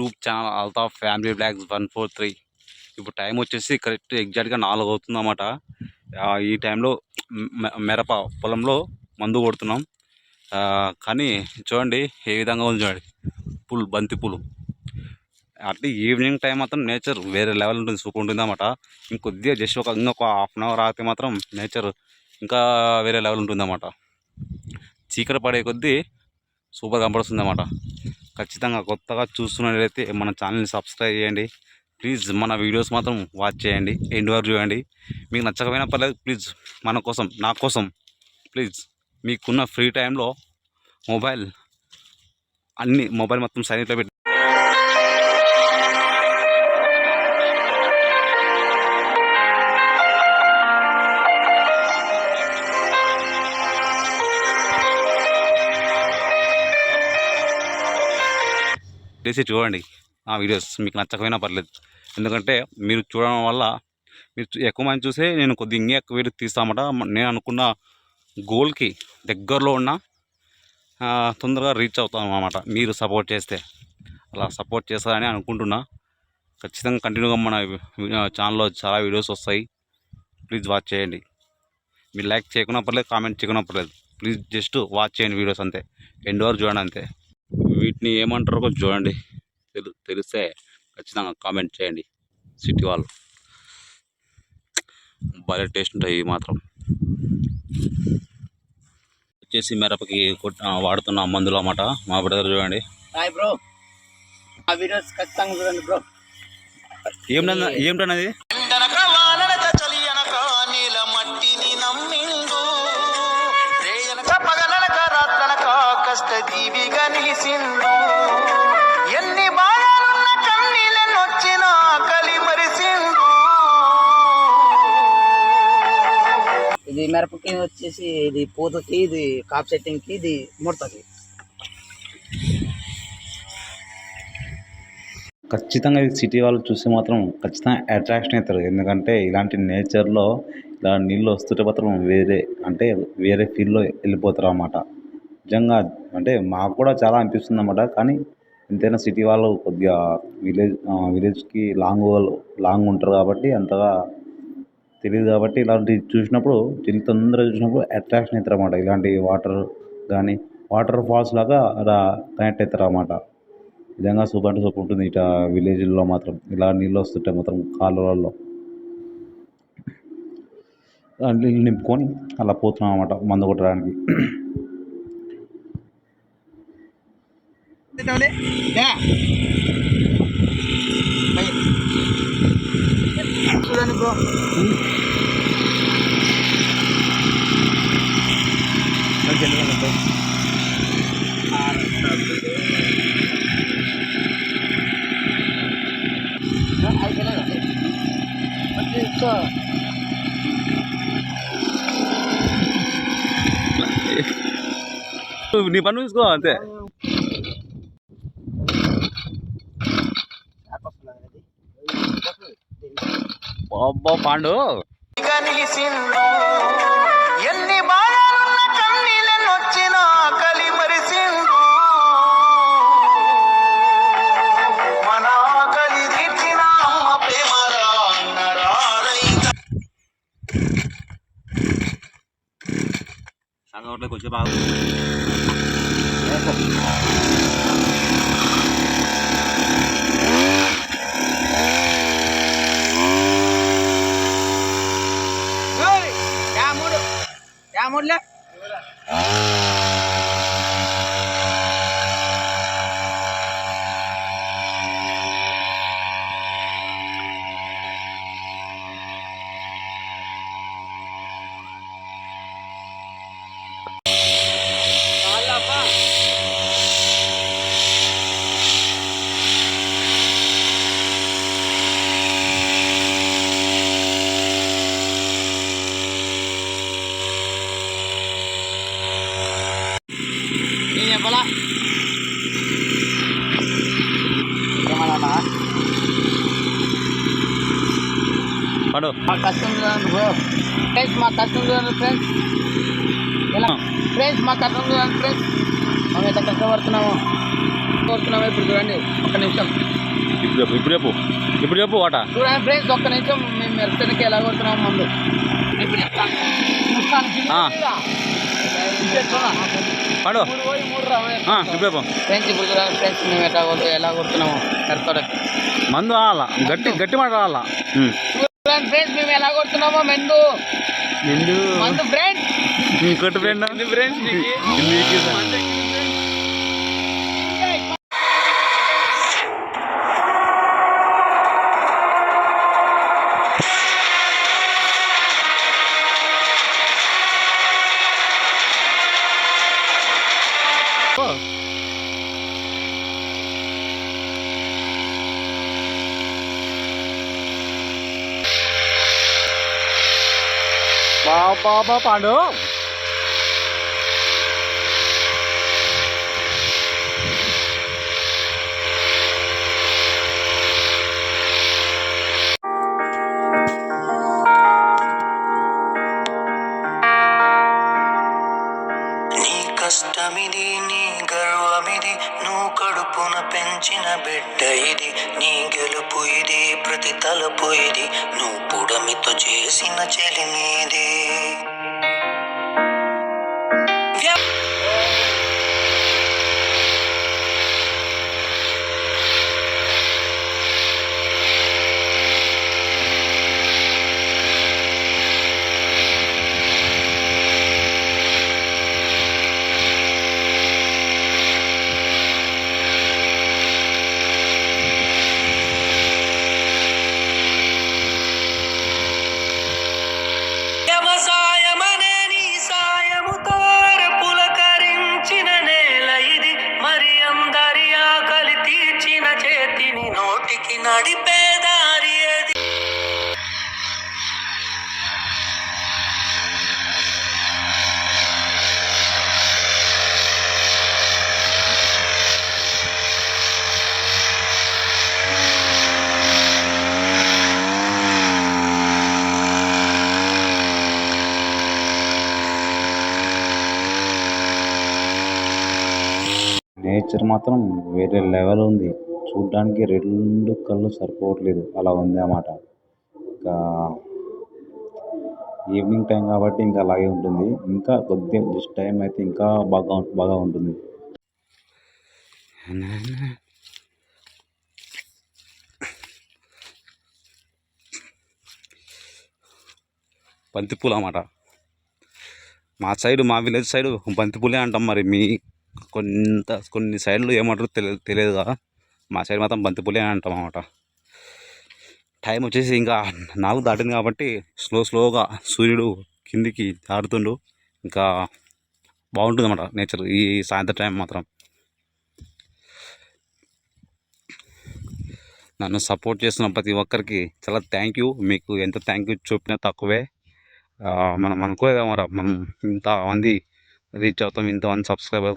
YouTube channel Altaf family blogs one four three. ఇప్పుడు time వచ్చేసి correct ఎగ్జాక్ట్గా నాలుగు అవుతుందన్నమాట. ఈ టైంలో మిరప పొలంలో మందు కొడుతున్నాం. కానీ చూడండి ఏ విధంగా ఉంది చూడండి. పూలు బంతి పూలు. అట్లా ఈవినింగ్ టైం మాత్రం నేచర్ వేరే లెవెల్ ఉంటుంది సూపర్ ఉంటుంది అన్నమాట. ఇంకొద్దిగా జస్ట్ ఒక ఇంకొక హాఫ్ అన్ అవర్ ఆగితే మాత్రం నేచర్ ఇంకా వేరే లెవెల్ ఉంటుంది అన్నమాట చీకటి పడే కొద్దీ సూపర్ కనపడుస్తుంది అన్నమాట ఖచ్చితంగా కొత్తగా చూస్తున్నట్లయితే మన ఛానల్ని సబ్స్క్రైబ్ చేయండి. ప్లీజ్ మన వీడియోస్ మాత్రం వాచ్ చేయండి. ఎండ్ వరకు చూడండి. మీకు నచ్చకపోయినా పర్లేదు ప్లీజ్ మన కోసం నా కోసం ప్లీజ్ మీకున్న ఫ్రీ టైంలో మొబైల్ అన్ని మొబైల్ మొత్తం సైలెంట్లో పెట్టి దయచేసి చూడండి. ఆ వీడియోస్ మీకు నచ్చకపోయినా పర్లేదు. ఎందుకంటే మీరు చూడడం వల్ల మీరు ఎక్కువ మంది చూసే నేను కొద్దిగా ఇంకా ఎక్కువ వీడియో తీస్తామట. నేను అనుకున్న గోల్కి దగ్గరలో ఉన్న తొందరగా రీచ్ అవుతాం అన్నమాట. మీరు సపోర్ట్ చేస్తే. అలా సపోర్ట్ చేస్తారని అనుకుంటున్నా. ఖచ్చితంగా కంటిన్యూగా మన ఛానల్లో చాలా వీడియోస్ వస్తాయి. ప్లీజ్ వాచ్ చేయండి. మీరు లైక్ చేయకున్నా పర్లేదు కామెంట్ చేయకున్నా పర్లేదు. ప్లీజ్ జస్ట్ వాచ్ చేయండి వీడియోస్ అంతే. ఎండ్ వరకు చూడండి అంతే. వీటిని ఏమంటారో కొంచెం చూడండి. తెలు తెలిస్తే ఖచ్చితంగా కామెంట్ చేయండి. సిటీ వాళ్ళు. భలే టేస్ట్ ఉంటాయి ఇవి మాత్రం. వచ్చేసి మిరపకి వాడుతున్న మందులు అన్నమాట. మా బ్రదర్ చూడండి. Hi bro. ఆ వీడియోస్ ఖచ్చితంగా చూడండి బ్రో. ఏమిటన్నా ఏమిటన్నది మిరపకి వచ్చేసి ఇది పూతకి ఇది కాప్ సెట్టింగ్కి ఇది ముడతకి. ఖచ్చితంగా ఇది సిటీ వాళ్ళు చూస్తే మాత్రం ఖచ్చితంగా అట్రాక్షన్ అవుతారు. ఎందుకంటే ఇలాంటి నేచర్లో ఇలా నీళ్ళు వస్తుంటే మాత్రం వేరే అంటే వేరే ఫీల్డ్లో వెళ్ళిపోతారు అన్నమాట. నిజంగా అంటే మాకు కూడా చాలా అనిపిస్తుంది అన్నమాట. కానీ ఎంతైనా సిటీ వాళ్ళు కొద్దిగా విలేజ్ విలేజ్కి లాంగ్ లాంగ్ ఉంటారు కాబట్టి అంతగా తెలియదు కాబట్టి ఇలాంటివి చూసినప్పుడు చిన్న తొందరగా చూసినప్పుడు అట్రాక్షన్ అవుతారు అన్నమాట ఇలాంటి వాటర్ కానీ వాటర్ ఫాల్స్ లాగా అలా కనెక్ట్ అవుతారు అన్నమాట నిజంగా సూపర్ అంటే సూపర్ ఉంటుంది. ఇట విలేజ్లో మాత్రం ఇలా నీళ్ళు వస్తుంటాయి మాత్రం కాలువలలో. నీళ్ళు నింపుకొని అలా పోతున్నాం అన్నమాట మందు కొట్టడానికి. చూడండి బ్రో నీ పని చూసుకో అంతే అబ్బా పాండు. ఎన్ని బాధలున్న కన్నీళ్ళనొచ్చిన కలి యా మూడులే నేను చెప్పలా ఏమన్నా పాడు మా ఫ్రెండ్స్ మా ఫ్రెండ్స్ ఇలా ఫ్రెండ్స్ మా ఫ్రెండ్స్ మేము ఎంత కష్టపడుతున్నాము. కోరుతున్నాము ఇప్పుడు చూడండి. ఒక్క నిమిషం. ఇప్పుడు చెప్పు ఇప్పుడు చెప్పు. ఇప్పుడు చెప్పు వాట. చూడండి ఫ్రెండ్స్ ఒక్క నిమిషం. మేము మెరుపుకి ఎలా కొడుతున్నాము మందు. ఇప్పుడు చెప్తాను. పాడు. ఇప్పుడు చెప్పు. ఫ్రెండ్స్ ఇప్పుడు చూడండి ఫ్రెండ్స్ మేము ఎట్లా ఎలా కొడుతున్నాము. కరెక్ట్ మందు రావాలా గట్టి గట్టి మాట రావాలా. చూడండి ఫ్రెండ్స్ మేము ఎలా కొడుతున్నామో మెండు నిండు మందు ఫ్రెండ్స్ ఇంకోటి ఫ్రెండ్ ఫ్రెండ్స్ బాబా పాండు నీ కష్టమిది నీ గర్వమిది నువ్వు కడుపున పెంచిన బిడ్డ ఇది. నీ గెలుపు ఇది ప్రతి తలపు ఇది. నువ్వు పుడమితో చేసిన చెలిమీది పిక్చర్ మాత్రం వేరే లెవెల్ ఉంది. చూడ్డానికి రెండు కళ్ళు సరిపోవట్లేదు. అలా ఉంది అన్నమాట ఇంకా ఈవినింగ్ టైం కాబట్టి ఇంకా అలాగే ఉంటుంది. ఇంకా కొద్దిగా జస్ట్ టైం అయితే ఇంకా బాగా బాగా ఉంటుంది. బంతిపూలు అన్నమాట. మా సైడ్ మా విలేజ్ సైడ్ బంతిపూలే అంటాం మరి. మీ కొంత కొన్ని సైడ్లు ఏమంటారు తెలియదు తెలియదు కదా. మా సైడ్ మాత్రం బంతిపూలే అని అంటాం అన్నమాట. టైం వచ్చేసి ఇంకా నాలుగు దాటింది కాబట్టి స్లో స్లోగా సూర్యుడు కిందికి జారుతుండు ఇంకా బాగుంటుంది అన్నమాట నేచర్ ఈ సాయంత్రం టైం మాత్రం. నన్ను సపోర్ట్ చేస్తున్న ప్రతి ఒక్కరికి చాలా థ్యాంక్ యూ మీకు ఎంత థ్యాంక్ యూ చూపినా తక్కువే. మనం అనుకోలేదా మరి? మనం ఇంతమంది రీచ్ అవుతాం. ఇంత వన్ సబ్స్క్రైబర్